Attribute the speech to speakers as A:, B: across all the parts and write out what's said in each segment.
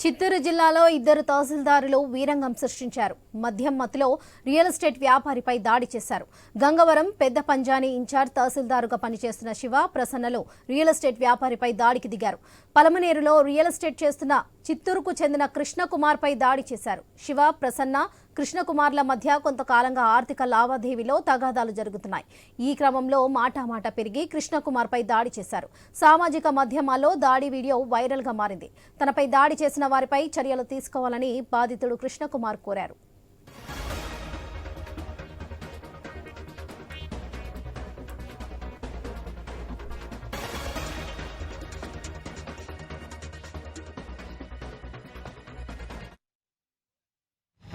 A: చిత్తూరు జిల్లాలో ఇద్దరు తహసీల్దారులు వీరంగం సృష్టించారు. మద్యం మత్తులో రియల్ ఎస్టేట్ వ్యాపారిపై దాడి చేశారు. గంగవరం పెద్ద పంజాని ఇన్ఛార్జ్ తహసీల్దారుగా పనిచేస్తున్న శివ ప్రసన్నలు రియల్ ఎస్టేట్ వ్యాపారిపై దాడికి దిగారు. పలమనేరులో రియల్ ఎస్టేట్ చేస్తున్న చిత్తూరుకు చెందిన కృష్ణకుమార్పై దాడి చేశారు. శివ ప్రసన్న కృష్ణకుమార్ల మధ్య కొంతకాలంగా ఆర్థిక లావాదేవీలో తగాదాలు జరుగుతున్నాయి. ఈ క్రమంలో మాటామాట పెరిగి కృష్ణకుమార్పై దాడి చేశారు. సామాజిక మాధ్యమాల్లో దాడి వీడియో వైరల్గా మారింది. తనపై దాడి చేసిన వారిపై చర్యలు తీసుకోవాలని బాధితుడు కృష్ణకుమార్ కోరారు.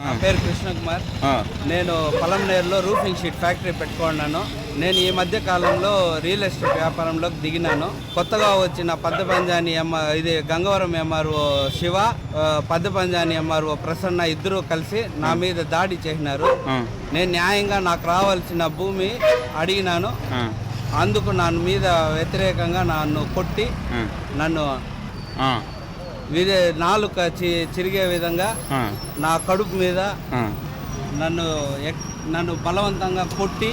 B: నా పేరు కృష్ణకుమార్.
C: ఆ,
B: నేను పొలంనేరులో రూఫింగ్ షీట్ ఫ్యాక్టరీ పెట్టుకున్నాను. నేను ఈ మధ్య కాలంలో రియల్ ఎస్టేట్ వ్యాపారంలోకి దిగినాను. కొత్తగా వచ్చిన పద్దపంజాని ఎమ్మ ఇది గంగవరం ఎంఆర్ఓ శివ ఆ, పద్దపంజాని ఎంఆర్ఓ ప్రసన్న ఇద్దరు కలిసి నా మీద దాడి చేసినారు. నేను న్యాయంగా నాకు రావాల్సిన భూమి అడిగినాను. అందుకు నన్ను మీద వ్యతిరేకంగా నన్ను కొట్టి నన్ను నాలుక చిరిగే విధంగా నా కడుపు మీద నన్ను నన్ను బలవంతంగా కొట్టి.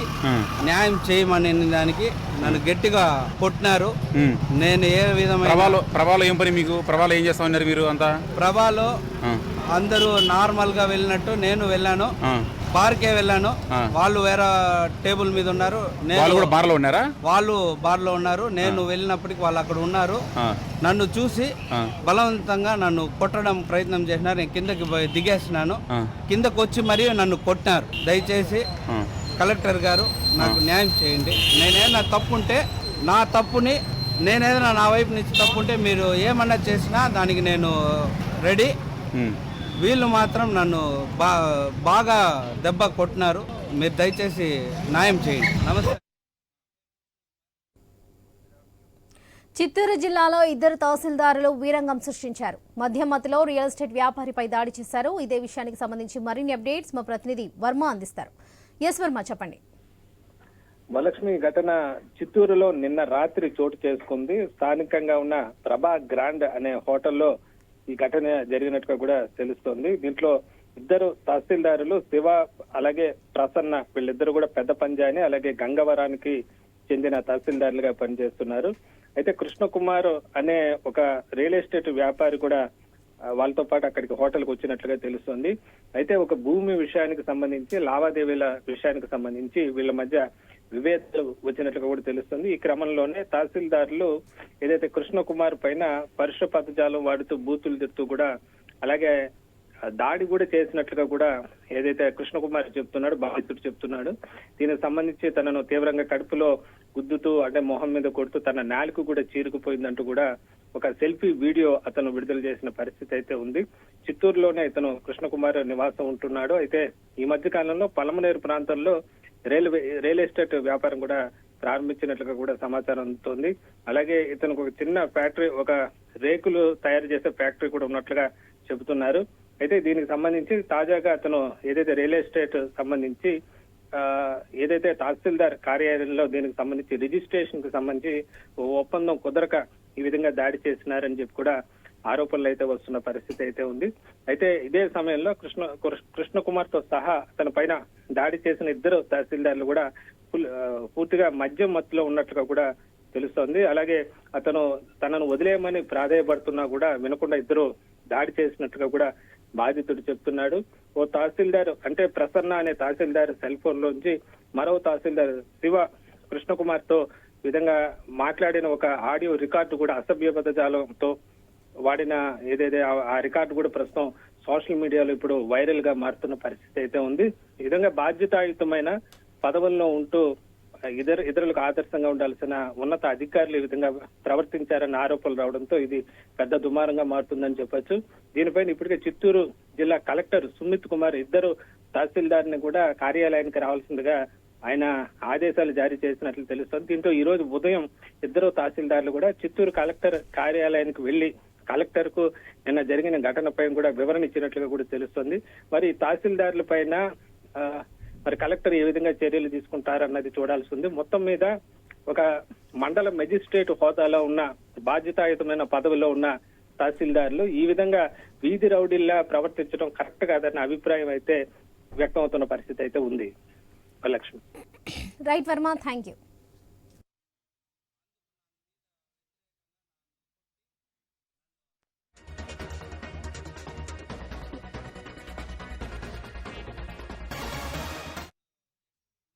B: న్యాయం చేయమని దానికి నన్ను గట్టిగా కొట్టినారు. నేను ఏ విధమైన
C: ప్రభాలో ప్రభాలో ఏం పని మీకు? ప్రభాలో ఏం చేస్తా ఉన్నారు మీరు అంతా?
B: ప్రభాలో అందరూ నార్మల్గా వెళ్ళినట్టు నేను వెళ్ళాను. బార్కే వెళ్ళాను. వాళ్ళు వేరే టేబుల్ మీద ఉన్నారు.
C: వాళ్ళు
B: నేను
C: కూడా బార్లో ఉన్నారా?
B: వాళ్ళు బార్లో ఉన్నారు. నేను వెళ్ళినప్పటికి వాళ్ళు అక్కడ ఉన్నారు. నన్ను చూసి బలవంతంగా నన్ను కొట్టడం ప్రయత్నం చేసినారు. నేను కిందకి దిగేసినాను. కిందకు వచ్చి మరీ నన్ను కొట్టినారు. దయచేసి. కలెక్టర్ గారు నాకు న్యాయం చేయండి. నేనేదైనా తప్పు ఉంటే నా తప్పుని నేనేదైనా నా వైపు నుంచి తప్పు ఉంటే మీరు ఏమన్నా చేసినా దానికి నేను రెడీ. వీళ్ళు మాత్రం నన్ను బా బాగా దెబ్బ కొట్టినారు. మీరు దయచేసి న్యాయం చేయండి. నమస్తే.
A: చిత్తూరు జిల్లాలో ఇద్దరు తహసీల్దారులు వీరంగం సృష్టించారు. మధ్యమతిలో రియల్ ఎస్టేట్ వ్యాపారిపై దాడి చేశారు. ఇదే విషయానికి సంబంధించి మరిన్ని అప్డేట్స్ మా ప్రతినిధి వర్మ అందిస్తారు. ఎస్ వర్మ చెప్పండి.
D: వరలక్ష్మి ఘటన చిత్తూరులో నిన్న రాత్రి చోటు చేసుకుంది. స్థానికంగా ఉన్న ప్రభా గ్రాండ్ అనే హోటల్లో ఈ ఘటన జరిగినట్టుగా కూడా తెలుస్తోంది. దీంట్లో ఇద్దరు తహసీల్దారులు శివ అలాగే ప్రసన్న వీళ్ళిద్దరు కూడా పెద్ద పంజాని అలాగే గంగవరానికి చెందిన తహసీల్దారులుగా పనిచేస్తున్నారు. అయితే కృష్ణకుమార్ అనే ఒక రియల్ ఎస్టేట్ వ్యాపారి కూడా వాళ్ళతో పాటు అక్కడికి హోటల్కి వచ్చినట్లుగా తెలుస్తుంది. అయితే ఒక భూమి విషయానికి సంబంధించి లావాదేవీల విషయానికి సంబంధించి వీళ్ళ మధ్య విభేదాలు వచ్చినట్లుగా కూడా తెలుస్తుంది. ఈ క్రమంలోనే తహసీల్దారులు ఏదైతే కృష్ణకుమార్ పైన పరుష పదజాలం వాడుతూ బూతులు తిడుతూ కూడా అలాగే దాడి కూడా చేసినట్లుగా కూడా ఏదైతే కృష్ణకుమార్ చెప్తున్నాడు బాధితుడు చెప్తున్నాడు. దీనికి సంబంధించి తనను తీవ్రంగా కడుపులో గుద్దుతూ అంటే మొహం మీద కొడుతూ తన నాలుక కూడా చీరుకుపోయిందంటూ కూడా ఒక సెల్ఫీ వీడియో అతను విడుదల చేసిన పరిస్థితి అయితే ఉంది. చిత్తూరులోనే ఇతను కృష్ణకుమార్ నివాసం ఉంటున్నాడు. అయితే ఈ మధ్య కాలంలో పలమనేరు ప్రాంతంలో రైల్వే రియల్ ఎస్టేట్ వ్యాపారం కూడా ప్రారంభించినట్లుగా కూడా సమాచారం అందుతోంది. అలాగే ఇతనికి ఒక చిన్న ఫ్యాక్టరీ ఒక రేకులు తయారు చేసే ఫ్యాక్టరీ కూడా ఉన్నట్లుగా చెబుతున్నారు. అయితే దీనికి సంబంధించి తాజాగా అతను ఏదైతే రియల్ ఎస్టేట్ సంబంధించి ఆ, ఏదైతే తహసీల్దార్ కార్యాలయంలో దీనికి సంబంధించి రిజిస్ట్రేషన్కి సంబంధించి ఒప్పందం కుదరక ఈ విధంగా దాడి చేసినారని చెప్పి కూడా ఆరోపణలు అయితే వస్తున్న పరిస్థితి అయితే ఉంది. అయితే ఇదే సమయంలో కృష్ణ కృష్ణ- కృష్ణకుమార్తో సహా తన పైన దాడి చేసిన ఇద్దరు తహసీల్దార్లు కూడా ఫుల్- పూర్తిగా మద్యం మత్తులో ఉన్నట్లుగా కూడా తెలుస్తోంది. అలాగే అతను తనను వదిలేయమని ప్రాధేయపడుతున్నా కూడా వినకుండా ఇద్దరు దాడి చేసినట్టుగా కూడా బాధితుడు చెప్తున్నాడు. ఓ తహసీల్దార్ అంటే ప్రసన్న అనే తహసీల్దార్ సెల్ ఫోన్ లోంచి మరో తహసీల్దార్ శివ కృష్ణకుమార్తో విధంగా మాట్లాడిన ఒక ఆడియో రికార్డు కూడా అసభ్య పదజాలంతో వాడిన ఏదైతే ఆ- రికార్డు కూడా ప్రస్తుతం సోషల్ మీడియాలో ఇప్పుడు వైరల్గా మారుతున్న పరిస్థితి అయితే ఉంది. ఈ విధంగా బాధ్యతాయుతమైన పదవుల్లో ఉంటూ ఇతర ఇతరులకు ఆదర్శంగా ఉండాల్సిన ఉన్నత అధికారులు ఈ విధంగా ప్రవర్తించారన్న ఆరోపణలు రావడంతో ఇది పెద్ద దుమారంగా మారుతుందని చెప్పొచ్చు. దీనిపైన ఇప్పటికే చిత్తూరు జిల్లా కలెక్టర్ సుమిత్ కుమార్ ఇద్దరు తహసీల్దార్ని కూడా కార్యాలయానికి రావాల్సిందిగా ఆయన ఆదేశాలు జారీ చేసినట్లు తెలుస్తోంది. దీంతో ఈ రోజు ఉదయం ఇద్దరు తహసీల్దార్లు కూడా చిత్తూరు కలెక్టర్ కార్యాలయానికి వెళ్ళి కలెక్టర్కు నిన్న జరిగిన ఘటనపై కూడా వివరణ ఇచ్చినట్లుగా కూడా తెలుస్తుంది. మరి తహసీల్దారుల పైన మరి కలెక్టర్ ఏ విధంగా చర్యలు తీసుకుంటారన్నది చూడాల్సి ఉంది. మొత్తం మీద ఒక మండల మెజిస్ట్రేట్ హోదాలో ఉన్న బాధ్యతాయుతమైన పదవిలో ఉన్న తహసీల్దార్లు ఈ విధంగా వీధి రౌడీల్లా ప్రవర్తించడం కరెక్ట్ కాదన్న అభిప్రాయం అయితే వ్యక్తం అవుతున్న పరిస్థితి అయితే ఉంది. లక్ష్మి
A: రైట్ వర్మ థ్యాంక్ యూ